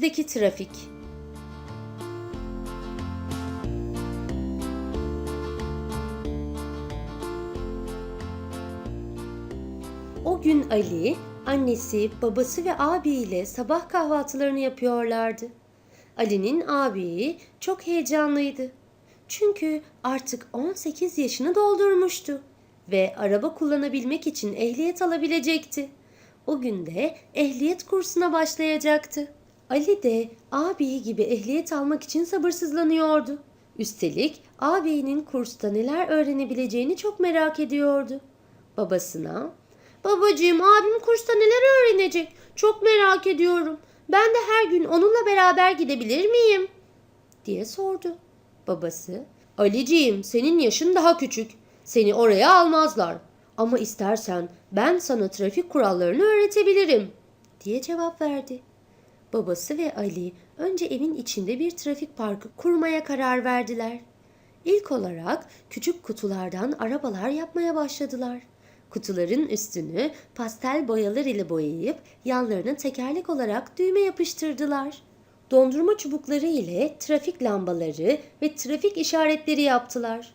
şehirdeki trafik. O gün Ali, annesi, babası ve abiyle sabah kahvaltılarını yapıyorlardı. Ali'nin abi çok heyecanlıydı. Çünkü artık 18 yaşını doldurmuştu ve araba kullanabilmek için ehliyet alabilecekti. O gün de ehliyet kursuna başlayacaktı. Ali de abi gibi ehliyet almak için sabırsızlanıyordu. Üstelik ağabeyinin kursta neler öğrenebileceğini çok merak ediyordu. Babasına, Babacığım abim kursta neler öğrenecek? Çok merak ediyorum. Ben de her gün onunla beraber gidebilir miyim? diye sordu. Babası, Aliciğim senin yaşın daha küçük. Seni oraya almazlar. Ama istersen ben sana trafik kurallarını öğretebilirim diye cevap verdi. Babası ve Ali önce evin içinde bir trafik parkı kurmaya karar verdiler. İlk olarak küçük kutulardan arabalar yapmaya başladılar. Kutuların üstünü pastel boyalar ile boyayıp yanlarına tekerlek olarak düğme yapıştırdılar. Dondurma çubukları ile trafik lambaları ve trafik işaretleri yaptılar.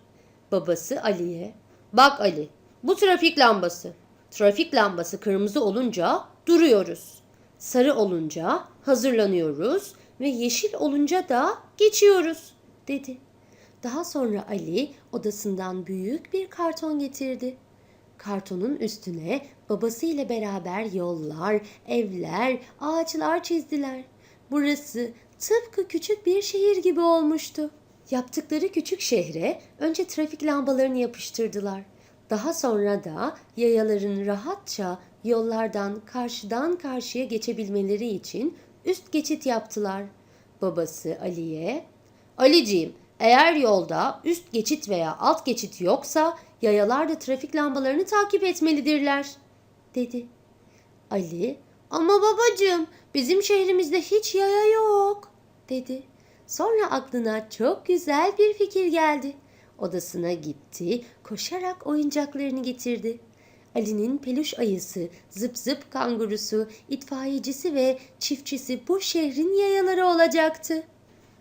Babası Ali'ye, "Bak Ali, bu trafik lambası. Trafik lambası kırmızı olunca duruyoruz. Sarı olunca hazırlanıyoruz ve yeşil olunca da geçiyoruz." dedi. Daha sonra Ali odasından büyük bir karton getirdi. Kartonun üstüne babasıyla beraber yollar, evler, ağaçlar çizdiler. Burası tıpkı küçük bir şehir gibi olmuştu. Yaptıkları küçük şehre önce trafik lambalarını yapıştırdılar. Daha sonra da yayaların rahatça yollardan karşıdan karşıya geçebilmeleri için üst geçit yaptılar. Babası Ali'ye, Aliciğim eğer yolda üst geçit veya alt geçit yoksa yayalar da trafik lambalarını takip etmelidirler, dedi. Ali, ama babacığım bizim şehrimizde hiç yaya yok, dedi. Sonra aklına çok güzel bir fikir geldi. Odasına gitti, koşarak oyuncaklarını getirdi. Ali'nin peluş ayısı, zıp zıp kangurusu, itfaiyecisi ve çiftçisi bu şehrin yayaları olacaktı.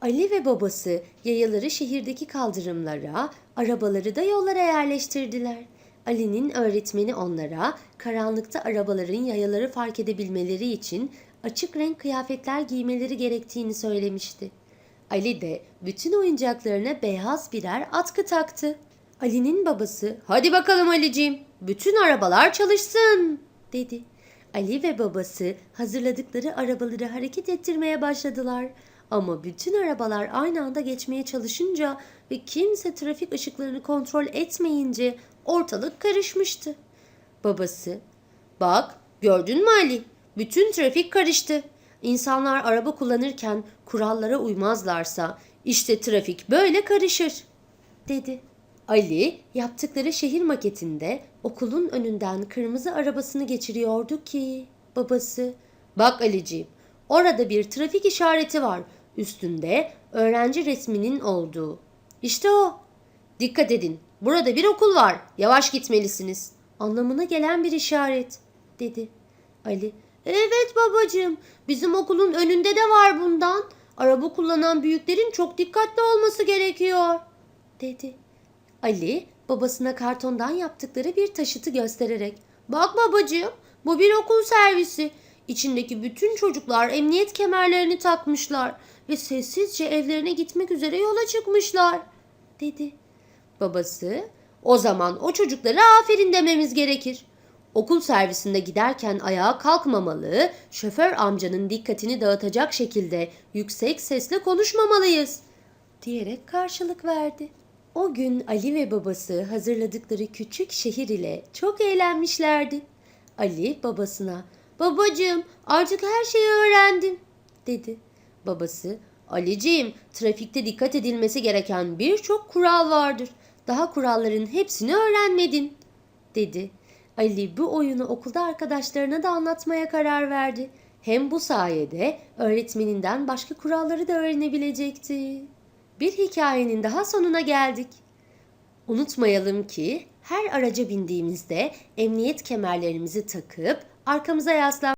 Ali ve babası yayaları şehirdeki kaldırımlara, arabaları da yollara yerleştirdiler. Ali'nin öğretmeni onlara karanlıkta arabaların yayaları fark edebilmeleri için açık renk kıyafetler giymeleri gerektiğini söylemişti. Ali de bütün oyuncaklarına beyaz birer atkı taktı. Ali'nin babası, "Hadi bakalım Ali'ciğim, bütün arabalar çalışsın." dedi. Ali ve babası hazırladıkları arabaları hareket ettirmeye başladılar. Ama bütün arabalar aynı anda geçmeye çalışınca ve kimse trafik ışıklarını kontrol etmeyince ortalık karışmıştı. Babası, "Bak, gördün mü Ali? Bütün trafik karıştı. İnsanlar araba kullanırken kurallara uymazlarsa işte trafik böyle karışır." dedi. Ali yaptıkları şehir maketinde okulun önünden kırmızı arabasını geçiriyordu ki babası Bak Aliciğim orada bir trafik işareti var üstünde öğrenci resminin olduğu. İşte o. Dikkat edin burada bir okul var yavaş gitmelisiniz anlamına gelen bir işaret dedi. Ali evet babacığım bizim okulun önünde de var bundan. Araba kullanan büyüklerin çok dikkatli olması gerekiyor dedi. Ali babasına kartondan yaptıkları bir taşıtı göstererek Bak babacığım bu bir okul servisi. İçindeki bütün çocuklar emniyet kemerlerini takmışlar ve sessizce evlerine gitmek üzere yola çıkmışlar dedi. Babası o zaman o çocuklara aferin dememiz gerekir. Okul servisinde giderken ayağa kalkmamalı, şoför amcanın dikkatini dağıtacak şekilde yüksek sesle konuşmamalıyız diyerek karşılık verdi. O gün Ali ve babası hazırladıkları küçük şehir ile çok eğlenmişlerdi. Ali babasına, babacığım artık her şeyi öğrendim dedi. Babası, Aliciğim trafikte dikkat edilmesi gereken birçok kural vardır. Daha kuralların hepsini öğrenmedin dedi. Ali bu oyunu okulda arkadaşlarına da anlatmaya karar verdi. Hem bu sayede öğretmeninden başka kuralları da öğrenebilecekti. Bir hikayenin daha sonuna geldik. Unutmayalım ki her araca bindiğimizde emniyet kemerlerimizi takıp arkamıza yaslan